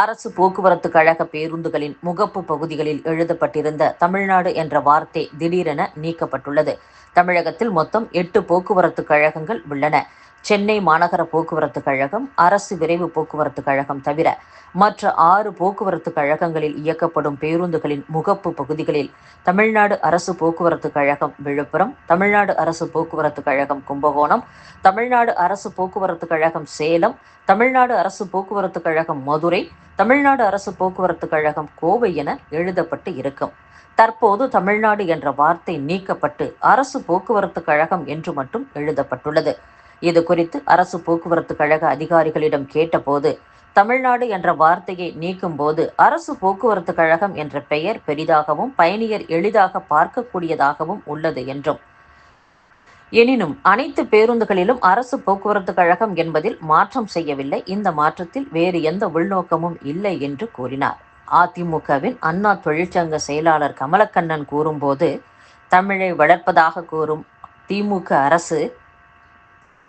அரசு போக்குவரத்து கழக பேருந்துகளின் முகப்பு பகுதிகளில் எழுதப்பட்டிருந்த தமிழ்நாடு என்ற வார்த்தை திடீரென நீக்கப்பட்டுள்ளது. தமிழகத்தில் மொத்தம் எட்டு போக்குவரத்து கழகங்கள் உள்ளன. சென்னை மாநகர போக்குவரத்து கழகம் அரசு விரைவு போக்குவரத்து கழகம் தவிர மற்ற ஆறு போக்குவரத்து கழகங்களில் இயக்கப்படும் பேருந்துகளின் முகப்பு பகுதிகளில் தமிழ்நாடு அரசு போக்குவரத்து கழகம் விழுப்புரம் தமிழ்நாடு அரசு போக்குவரத்து கழகம் கும்பகோணம் தமிழ்நாடு அரசு போக்குவரத்து கழகம் சேலம் தமிழ்நாடு அரசு போக்குவரத்து கழகம் மதுரை தமிழ்நாடு அரசு போக்குவரத்து கழகம் கோவை என எழுதப்பட்டு இருக்கும். தற்போது தமிழ்நாடு என்ற வார்த்தை நீக்கப்பட்டு அரசு போக்குவரத்து கழகம் என்று மட்டும் எழுதப்பட்டுள்ளது. இது குறித்து அரசு போக்குவரத்து கழக அதிகாரிகளிடம் கேட்டபோது தமிழ்நாடு என்ற வார்த்தையை நீக்கும் போது அரசு போக்குவரத்து கழகம் என்ற பெயர் பெரிதாகவும் பயணியர் எளிதாக பார்க்கக்கூடியதாகவும் உள்ளது என்றும். எனினும் அனைத்து பேருந்துகளிலும் அரசு போக்குவரத்து கழகம் என்பதில் மாற்றம் செய்யவில்லை. இந்த மாற்றத்தில் வேறு எந்த உள்நோக்கமும் இல்லை என்று கூறினார். அதிமுகவின் அண்ணா தொழிற்சங்க செயலாளர் கமலக்கண்ணன் கூறும்போது தமிழை வளர்ப்பதாக கூறும் திமுக அரசு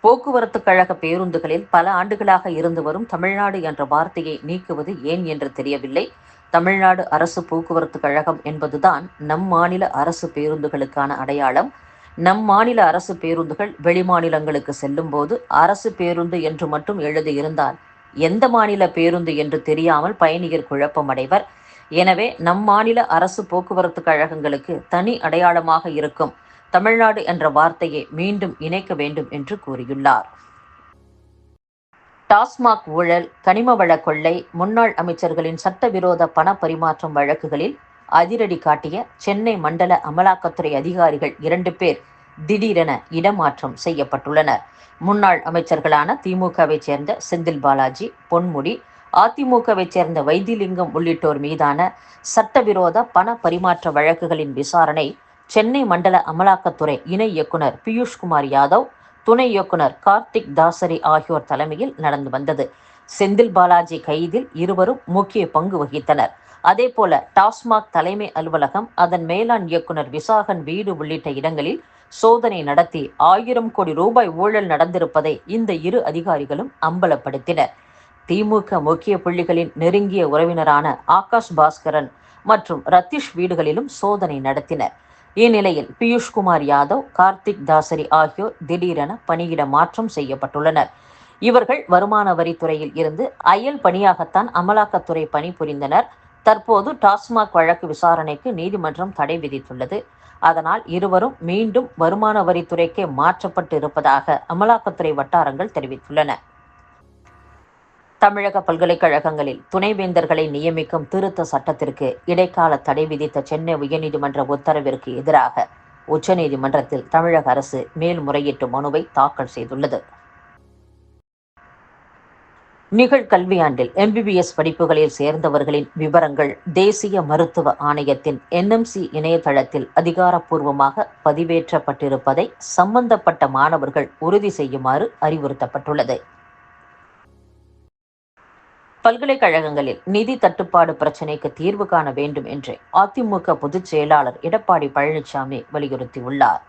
போக்குவரத்து கழக பேருந்துகளில் பல ஆண்டுகளாக இருந்து வரும் தமிழ்நாடு என்ற வார்த்தையை நீக்குவது ஏன் என்று தெரியவில்லை. தமிழ்நாடு அரசு போக்குவரத்து கழகம் என்பதுதான் நம் மாநில அரசு பேருந்துகளுக்கான அடையாளம். நம் மாநில அரசு பேருந்துகள் வெளிமாநிலங்களுக்கு செல்லும் போது அரசு பேருந்து என்று மட்டும் எழுதியிருந்தால் எந்த மாநில பேருந்து என்று தெரியாமல் பயணிகர் குழப்பமடைவர். எனவே நம் மாநில அரசு போக்குவரத்து கழகங்களுக்கு தனி அடையாளமாக இருக்கும். தமிழ்நாடு என்ற வார்த்தையை மீண்டும் இணைக்க வேண்டும் என்று கூறியுள்ளார். டாஸ்மாக் ஊழல் கனிம வள கொள்ளை முன்னாள் அமைச்சர்களின் சட்டவிரோத பண பரிமாற்றம் வழக்குகளில் அதிரடி காட்டிய சென்னை மண்டல அமலாக்கத்துறை அதிகாரிகள் இரண்டு பேர் திடீரென இடமாற்றம் செய்யப்பட்டுள்ளனர். முன்னாள் அமைச்சர்களான திமுகவை சேர்ந்த செந்தில் பாலாஜி பொன்முடி அதிமுகவை சேர்ந்த வைத்திலிங்கம் உள்ளிட்டோர் மீதான சட்டவிரோத பண பரிமாற்ற வழக்குகளின் விசாரணை சென்னை மண்டல அமலாக்கத்துறை இணை இயக்குனர் பியூஷ்குமார் யாதவ் துணை இயக்குனர் கார்த்திக் தாசரி ஆகியோர் தலைமையில் நடந்து வந்தது. செந்தில் பாலாஜி கைதில் இருவரும் முக்கிய பங்கு வகித்தனர். அதேபோல டாஸ்மாக் தலைமை அலுவலகம் அதன் மேலாண் இயக்குனர் விசாகன் வீடு உள்ளிட்ட இடங்களில் சோதனை நடத்தி ஆயிரம் கோடி ரூபாய் ஊழல் நடந்திருப்பதை இந்த இரு அதிகாரிகளும் அம்பலப்படுத்தினர். திமுக முக்கிய புள்ளிகளின் நெருங்கிய உறவினரான ஆகாஷ் பாஸ்கரன் மற்றும் ரத்தீஷ் வீடுகளிலும் சோதனை நடத்தினர். இந்நிலையில் பியூஷ்குமார் யாதவ் கார்த்திக் தாசரி ஆகியோர் திடீரென பணியிட மாற்றம் செய்யப்பட்டுள்ளனர். இவர்கள் வருமான வரித்துறையில் இருந்து அயல் பணியாகத்தான் அமலாக்கத்துறை பணிபுரிந்தனர் தற்போது டாஸ்மாக் வழக்கு விசாரணைக்கு நீதிமன்றம் தடை விதித்துள்ளது. அதனால் இருவரும் மீண்டும் வருமான வரித்துறைக்கே மாற்றப்பட்டு இருப்பதாக அமலாக்கத்துறை வட்டாரங்கள் தெரிவித்துள்ளன. தமிழக பல்கலைக்கழகங்களில் துணைவேந்தர்களை நியமிக்கும் திருத்த சட்டத்திற்கு இடைக்கால தடை விதித்த சென்னை உயர்நீதிமன்ற உத்தரவிற்கு எதிராக உச்சநீதிமன்றத்தில் தமிழக அரசு மேல்முறையீட்டு மனுவை தாக்கல் செய்துள்ளது. நிகழ்கல்வியாண்டில் எம்பிபிஎஸ் படிப்புகளில் சேர்ந்தவர்களின் விவரங்கள் தேசிய மருத்துவ ஆணையத்தின் என்எம்சி இணையதளத்தில் அதிகாரப்பூர்வமாக பதிவேற்றப்பட்டிருப்பதை சம்பந்தப்பட்ட மாணவர்கள் உறுதி செய்யுமாறு அறிவுறுத்தப்பட்டுள்ளது. பல்கலைக்கழகங்களில் நிதி தட்டுப்பாடு பிரச்சினைக்கு தீர்வு காண வேண்டும் என்று அதிமுக பொதுச் செயலாளர் எடப்பாடி பழனிசாமி வலியுறுத்தியுள்ளார்.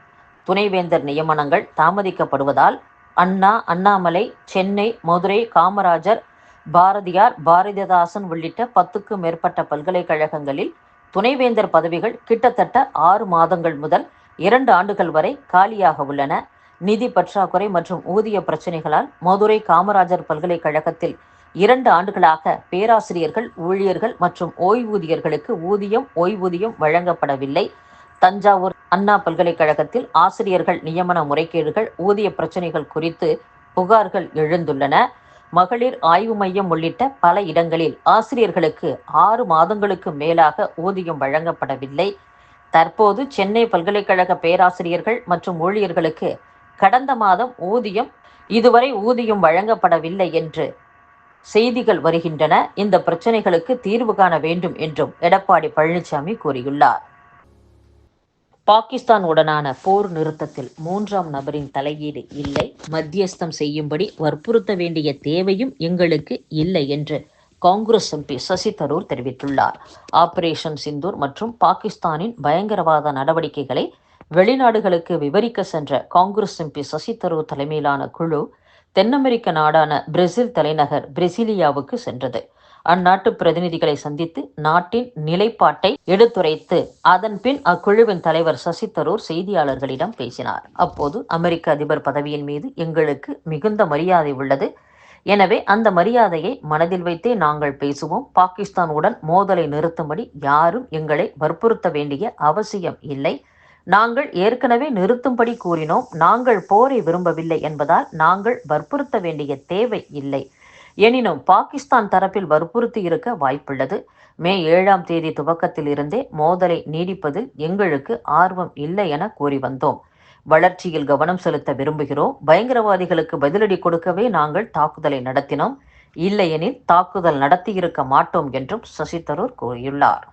துணைவேந்தர் நியமனங்கள் தாமதிக்கப்படுவதால் அண்ணா அண்ணாமலை சென்னை மதுரை காமராஜர் பாரதியார் பாரதிதாசன் உள்ளிட்ட பத்துக்கும் மேற்பட்ட பல்கலைக்கழகங்களில் துணைவேந்தர் பதவிகள் கிட்டத்தட்ட ஆறு மாதங்கள் முதல் இரண்டு ஆண்டுகள் வரை காலியாக உள்ளன. நிதி பற்றாக்குறை மற்றும் ஊதிய பிரச்சினைகளால் மதுரை காமராஜர் பல்கலைக்கழகத்தில் இரண்டு ஆண்டுகளாக பேராசிரியர்கள் ஊழியர்கள் மற்றும் ஓய்வூதியர்களுக்கு ஊதியம் ஓய்வூதியம் வழங்கப்படவில்லை. தஞ்சாவூர் அண்ணா பல்கலைக்கழகத்தில் ஆசிரியர்கள் நியமன முறைகேடுகள் ஊதிய பிரச்சனைகள் குறித்து புகார்கள் எழுந்துள்ளன. மகளிர் ஆய்வு மையம் உள்ளிட்ட பல இடங்களில் ஆசிரியர்களுக்கு ஆறு மாதங்களுக்கு மேலாக ஊதியம் வழங்கப்படவில்லை. தற்போது சென்னை பல்கலைக்கழக பேராசிரியர்கள் மற்றும் ஊழியர்களுக்கு கடந்த மாதம் ஊதியம் இதுவரை ஊதியம் வழங்கப்படவில்லை என்று செய்திகள் வருகின்றன. இந்த பிரச்சனைகளுக்கு தீர்வு காண வேண்டும் என்றும் எடப்பாடி பழனிசாமி கூறியுள்ளார். பாகிஸ்தான் உடனான போர் நிறுத்தத்தில் மூன்றாம் நபரின் தலையீடு இல்லை. மத்தியஸ்தம் செய்யும்படி வற்புறுத்த வேண்டிய தேவையும் எங்களுக்கு இல்லை என்று காங்கிரஸ் எம்பி சசி தரூர் தெரிவித்துள்ளார். ஆபரேஷன் சிந்தூர் மற்றும் பாகிஸ்தானின் பயங்கரவாத நடவடிக்கைகளை வெளிநாடுகளுக்கு விவரிக்க சென்ற காங்கிரஸ் எம்பி சசி தரூர் தலைமையிலான குழு தென் அமெரிக்க நாடான பிரேசில் தலைநகர் பிரசிலியாவுக்கு சென்றது. அந்நாட்டு பிரதிநிதிகளை சந்தித்து நாட்டின் நிலைப்பாட்டை எடுத்துரைத்து அதன் பின் அக்குழுவின் தலைவர் சசி தரூர் செய்தியாளர்களிடம் பேசினார். அப்போது அமெரிக்க அதிபர் பதவியின் மீது எங்களுக்கு மிகுந்த மரியாதை உள்ளது. எனவே அந்த மரியாதையை மனதில் வைத்தே நாங்கள் பேசுவோம். பாகிஸ்தானுடன் மோதலை நிறுத்தும்படி யாரும் எங்களை வற்புறுத்த வேண்டிய அவசியம் இல்லை. நாங்கள் ஏற்கனவே நிறுத்தும்படி கூறினோம். நாங்கள் போரை விரும்பவில்லை என்பதால் நாங்கள் வற்புறுத்த வேண்டிய தேவை இல்லை. எனினும் பாகிஸ்தான் தரப்பில் வற்புறுத்தி இருக்க வாய்ப்புள்ளது. மே ஏழாம் தேதி துவக்கத்தில் இருந்தே மோதலை நீடிப்பதில் எங்களுக்கு ஆர்வம் இல்லை என கூறி வந்தோம். வளர்ச்சியில் கவனம் செலுத்த விரும்புகிறோம். பயங்கரவாதிகளுக்கு பதிலடி கொடுக்கவே நாங்கள் தாக்குதலை நடத்தினோம். இல்லையெனில் தாக்குதல் நடத்தியிருக்க மாட்டோம் என்றும் சசி தரூர் கூறியுள்ளார்.